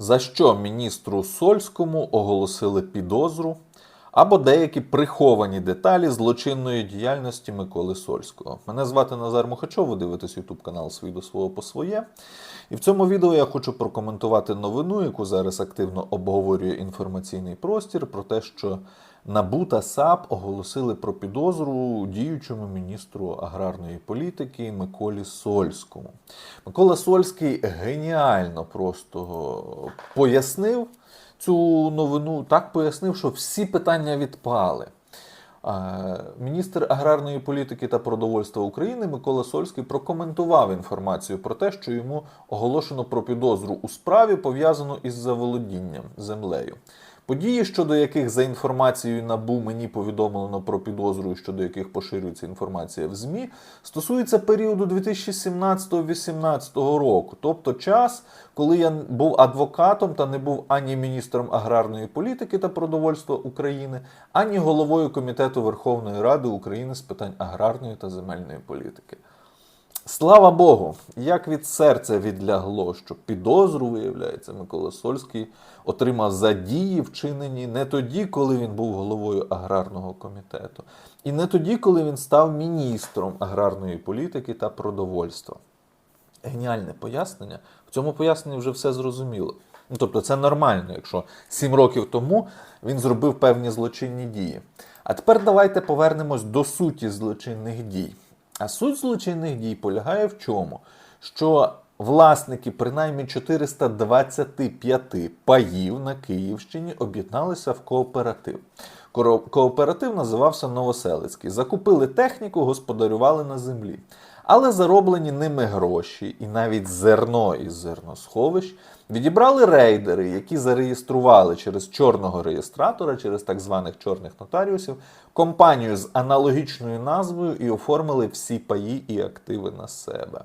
за що міністру Сольському оголосили підозру або деякі приховані деталі злочинної діяльності Миколи Сольського. Мене звати Назар Мухачов, ви дивитесь YouTube канал «Свій до свого по своє. І в цьому відео я хочу прокоментувати новину, яку зараз активно обговорює інформаційний простір, про те, що НАБУ та САП оголосили про підозру діючому міністру аграрної політики Миколі Сольському. Микола Сольський геніально просто пояснив цю новину, так пояснив, що всі питання відпали. Міністр аграрної політики та продовольства України Микола Сольський прокоментував інформацію про те, що йому оголошено про підозру у справі, пов'язану із заволодінням землею. Події, щодо яких за інформацією НАБУ мені повідомлено про підозру, щодо яких поширюється інформація в ЗМІ, стосуються періоду 2017-2018 року, тобто час, коли я був адвокатом та не був ані міністром аграрної політики та продовольства України, ані головою комітету Верховної Ради України з питань аграрної та земельної політики. Слава Богу, як від серця відлягло, що підозру, виявляється, Микола Сольський отримав за дії, вчинені не тоді, коли він був головою аграрного комітету, і не тоді, коли він став міністром аграрної політики та продовольства. Геніальне пояснення. В цьому поясненні вже все зрозуміло. Ну, тобто, це нормально, якщо сім років тому він зробив певні злочинні дії. А тепер давайте повернемось до суті злочинних дій. А суть злочинних дій полягає в чому? Що власники принаймні 425 паїв на Київщині об'єдналися в кооператив. Кооператив називався Новоселицький. Закупили техніку, господарювали на землі. Але зароблені ними гроші і навіть зерно із зерносховищ відібрали рейдери, які зареєстрували через чорного реєстратора, через так званих чорних нотаріусів, компанію з аналогічною назвою і оформили всі паї і активи на себе.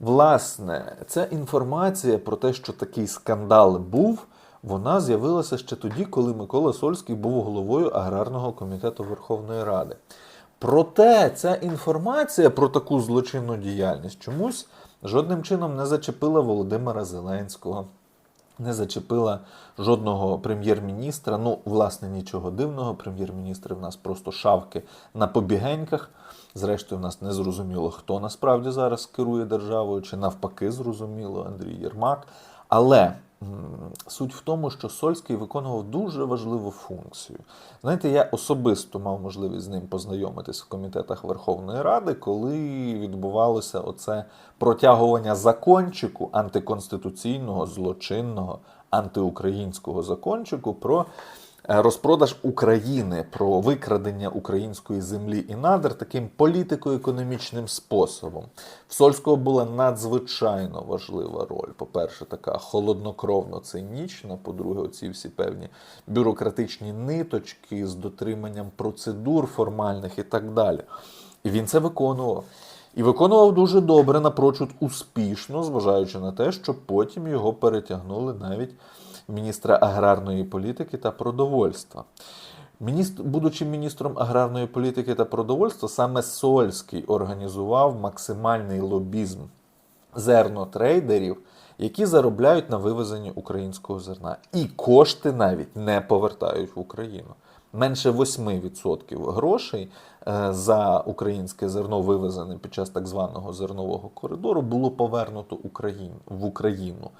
Власне, ця інформація про те, що такий скандал був, вона з'явилася ще тоді, коли Микола Сольський був головою аграрного комітету Верховної Ради. Проте ця інформація про таку злочинну діяльність чомусь жодним чином не зачепила Володимира Зеленського, не зачепила жодного прем'єр-міністра. Ну, власне, нічого дивного. Прем'єр-міністри в нас просто шавки на побігеньках. Зрештою, в нас не зрозуміло, хто насправді зараз керує державою, чи навпаки, зрозуміло Андрій Єрмак. Але суть в тому, що Сольський виконував дуже важливу функцію. Знаєте, я особисто мав можливість з ним познайомитись в комітетах Верховної Ради, коли відбувалося оце протягування закончику антиконституційного, злочинного, антиукраїнського закончику про розпродаж України, про викрадення української землі і надр таким політико-економічним способом. В Сольського була надзвичайно важлива роль. По-перше, така холоднокровно цинічна. По-друге, оці всі певні бюрократичні ниточки з дотриманням процедур формальних і так далі. І він це виконував. І виконував дуже добре, напрочуд успішно, зважаючи на те, що потім його перетягнули навіть міністра аграрної політики та продовольства. Міністр, будучи міністром аграрної політики та продовольства, саме Сольський організував максимальний лобізм зернотрейдерів, які заробляють на вивезенні українського зерна. І кошти навіть не повертають в Україну. Менше 8% грошей е, за українське зерно, вивезене під час так званого зернового коридору, було повернуто в Україну.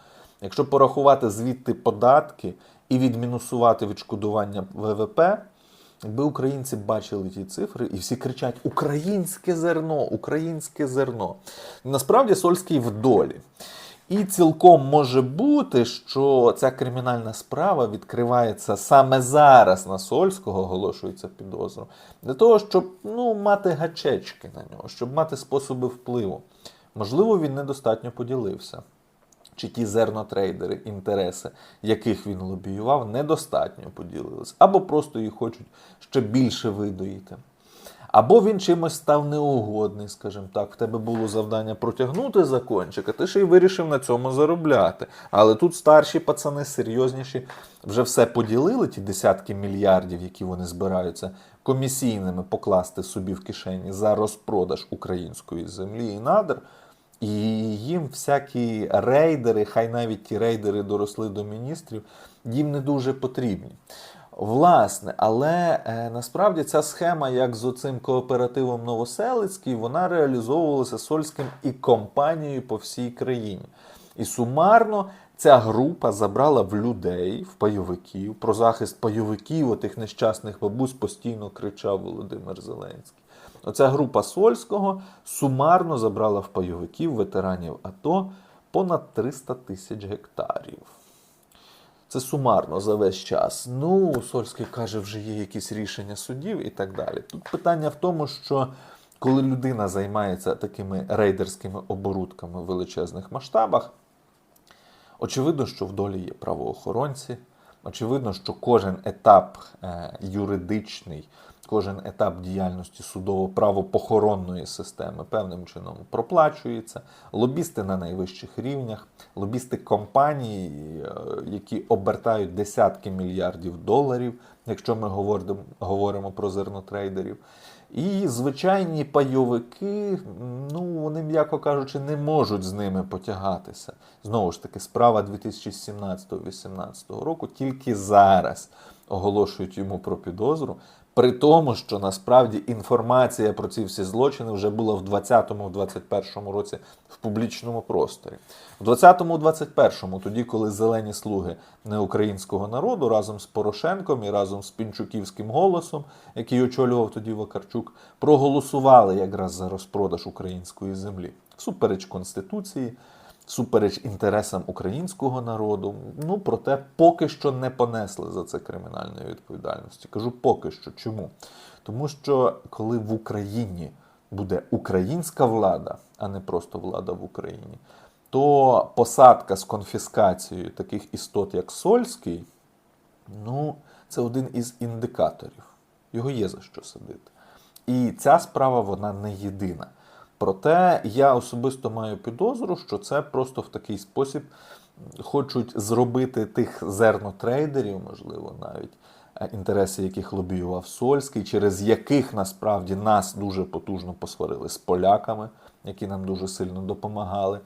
Якщо порахувати звідти податки і відмінусувати відшкодування ВВП, якби українці бачили ті цифри і всі кричать Українське зерно, українське зерно. Насправді Сольський в долі. І цілком може бути, що ця кримінальна справа відкривається саме зараз на Сольського, оголошується підозру, для того, щоб ну, мати гачечки на нього, щоб мати способи впливу. Можливо, він недостатньо поділився. Чи ті зернотрейдери, інтереси, яких він лобіював, недостатньо поділилися, або просто їх хочуть ще більше видоїти. Або він чимось став неугодний, скажімо так. В тебе було завдання протягнути закончик, а ти ще й вирішив на цьому заробляти. Але тут старші пацани, серйозніші, вже все поділили, ті десятки мільярдів, які вони збираються комісійними покласти собі в кишені за розпродаж української землі і надр. І їм всякі рейдери, хай навіть ті рейдери доросли до міністрів, їм не дуже потрібні. Власне, але е, насправді ця схема, як з оцим кооперативом Новоселицький, вона реалізовувалася Сольським і компанією по всій країні. І сумарно ця група забрала в людей, в пайовиків, про захист пайовиків, отих нещасних бабусь постійно кричав Володимир Зеленський. Оця група Сольського сумарно забрала в пайовиків ветеранів АТО понад 300 тисяч гектарів. Це сумарно за весь час. Ну, Сольський каже, вже є якісь рішення судів і так далі. Тут питання в тому, що коли людина займається такими рейдерськими оборудками в величезних масштабах, очевидно, що в долі є правоохоронці. Очевидно, що кожен етап е, юридичний, кожен етап діяльності судово-правопохоронної системи певним чином проплачується. Лобісти на найвищих рівнях, лобісти компаній, е, які обертають десятки мільярдів доларів, якщо ми говоримо про зернотрейдерів. І звичайні пайовики, ну вони, м'яко кажучи, не можуть з ними потягатися. Знову ж таки, справа 2017-2018 року тільки зараз оголошують йому про підозру. При тому, що насправді інформація про ці всі злочини вже була в 2020-2021 році в публічному просторі. В 2020-2021, тоді, коли зелені слуги неукраїнського народу разом з Порошенком і разом з Пінчуківським голосом, який очолював тоді Вакарчук, проголосували якраз за розпродаж української землі всупереч Конституції, всупереч інтересам українського народу. Ну, проте поки що не понесли за це кримінальної відповідальності. Кажу поки що. Чому? Тому що коли в Україні буде українська влада, а не просто влада в Україні, то посадка з конфіскацією таких істот, як Сольський, ну, це один із індикаторів. Його є за що садити. І ця справа вона не єдина. Проте я особисто маю підозру, що це просто в такий спосіб хочуть зробити тих зернотрейдерів, можливо, навіть е, інтереси яких лобіював Сольський, через яких насправді нас дуже потужно посварили з поляками, які нам дуже сильно допомагали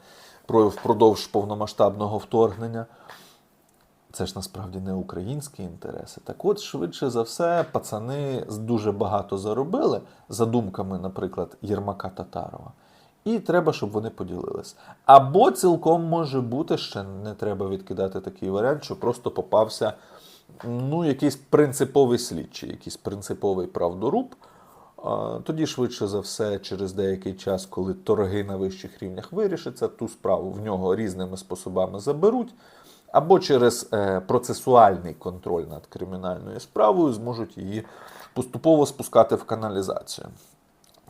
про- впродовж повномасштабного вторгнення. Це ж насправді не українські інтереси. Так от, швидше за все, пацани дуже багато заробили за думками, наприклад, Єрмака Татарова. І треба, щоб вони поділились. Або цілком може бути, ще не треба відкидати такий варіант, що просто попався ну, якийсь принциповий слідчий, якийсь принциповий правдоруб. Тоді, швидше за все, через деякий час, коли торги на вищих рівнях вирішаться, ту справу в нього різними способами заберуть, або через е, процесуальний контроль над кримінальною справою зможуть її поступово спускати в каналізацію.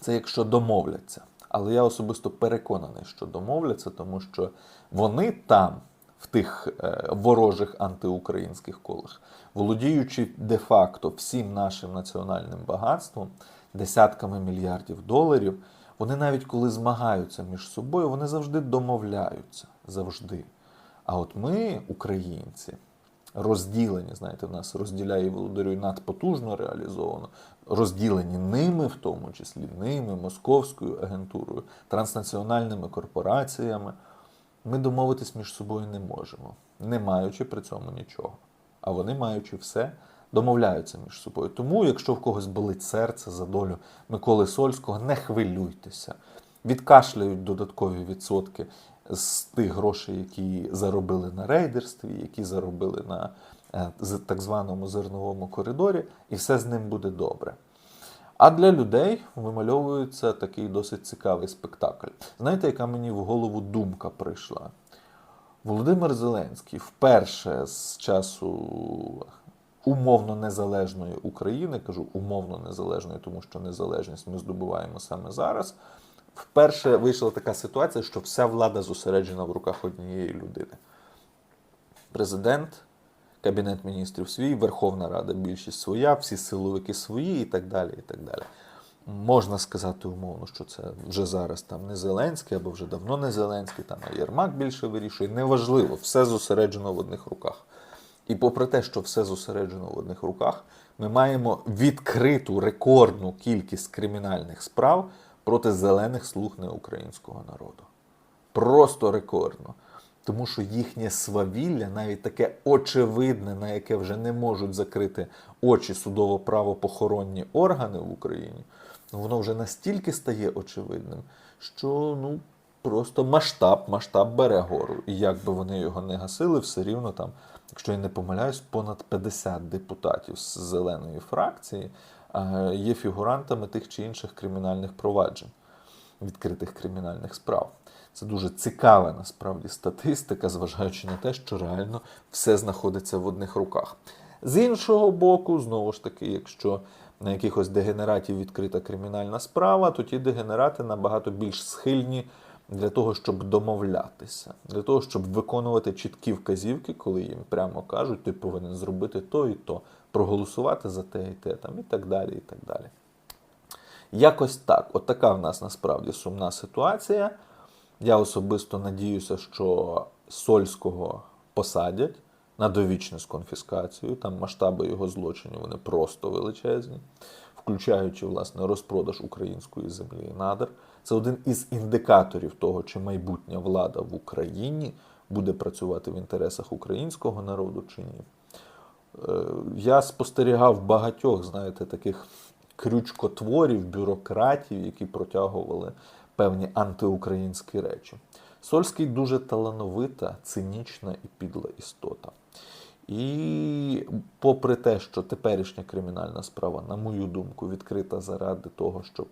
Це якщо домовляться. Але я особисто переконаний, що домовляться, тому що вони там, в тих е, ворожих антиукраїнських колах, володіючи де-факто всім нашим національним багатством, десятками мільярдів доларів, вони навіть коли змагаються між собою, вони завжди домовляються. Завжди. А от ми, українці, розділені, знаєте, в нас розділяє і володарює надпотужно реалізовано, розділені ними, в тому числі ними, московською агентурою, транснаціональними корпораціями. Ми домовитись між собою не можемо, не маючи при цьому нічого. А вони, маючи все, домовляються між собою. Тому, якщо в когось болить серце за долю Миколи Сольського, не хвилюйтеся. Відкашляють додаткові відсотки з тих грошей, які заробили на рейдерстві, які заробили на е, так званому зерновому коридорі, і все з ним буде добре. А для людей вимальовується такий досить цікавий спектакль. Знаєте, яка мені в голову думка прийшла? Володимир Зеленський вперше з часу умовно незалежної України, кажу умовно незалежної, тому що незалежність ми здобуваємо саме зараз. Вперше вийшла така ситуація, що вся влада зосереджена в руках однієї людини. Президент, Кабінет міністрів свій, Верховна Рада більшість своя, всі силовики свої і так далі. і так далі. Можна сказати умовно, що це вже зараз там не Зеленський, або вже давно не Зеленський, там а Єрмак більше вирішує. Неважливо, все зосереджено в одних руках. І попри те, що все зосереджено в одних руках, ми маємо відкриту рекордну кількість кримінальних справ проти зелених слуг неукраїнського народу. просто рекордно. Тому що їхнє свавілля, навіть таке очевидне, на яке вже не можуть закрити очі судово-правопохоронні органи в Україні, ну, воно вже настільки стає очевидним, що ну, просто масштаб, масштаб бере гору. І як би вони його не гасили, все рівно там, якщо я не помиляюсь, понад 50 депутатів з зеленої фракції є фігурантами тих чи інших кримінальних проваджень відкритих кримінальних справ. Це дуже цікава насправді статистика, зважаючи на те, що реально все знаходиться в одних руках. З іншого боку, знову ж таки, якщо на якихось дегенератів відкрита кримінальна справа, то ті дегенерати набагато більш схильні для того, щоб домовлятися, для того, щоб виконувати чіткі вказівки, коли їм прямо кажуть, ти повинен зробити то і то, проголосувати за те і те, там, і так далі, і так далі. Якось так. От така в нас насправді сумна ситуація. Я особисто надіюся, що Сольського посадять на довічне з конфіскацією. Там масштаби його злочинів вони просто величезні, включаючи власне розпродаж української землі і надр. Це один із індикаторів того, чи майбутня влада в Україні буде працювати в інтересах українського народу чи ні. Е, Я спостерігав багатьох, знаєте, таких крючкотворів, бюрократів, які протягували певні антиукраїнські речі. Сольський дуже талановита, цинічна і підла істота. І попри те, що теперішня кримінальна справа, на мою думку, відкрита заради того, щоб,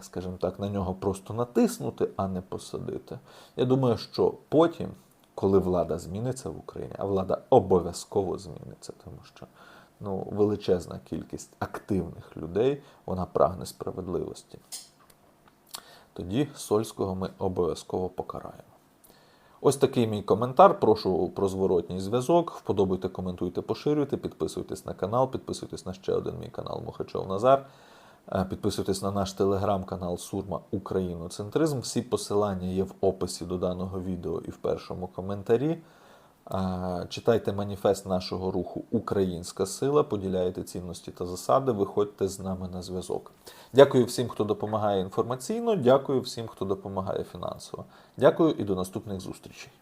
скажімо так, на нього просто натиснути, а не посадити. Я думаю, що потім, коли влада зміниться в Україні, а влада обов'язково зміниться, тому що ну, величезна кількість активних людей вона прагне справедливості. Тоді Сольського ми обов'язково покараємо. Ось такий мій коментар. Прошу про зворотній зв'язок. Вподобайте, коментуйте, поширюйте, підписуйтесь на канал, підписуйтесь на ще один мій канал Мухачов Назар. Е, Підписуйтесь на наш телеграм-канал Сурма Україноцентризм. Всі посилання є в описі до даного відео і в першому коментарі. Е, Читайте маніфест нашого руху Українська сила, поділяйте цінності та засади, виходьте з нами на зв'язок. Дякую всім, хто допомагає інформаційно, дякую всім, хто допомагає фінансово. Дякую і до наступних зустрічей.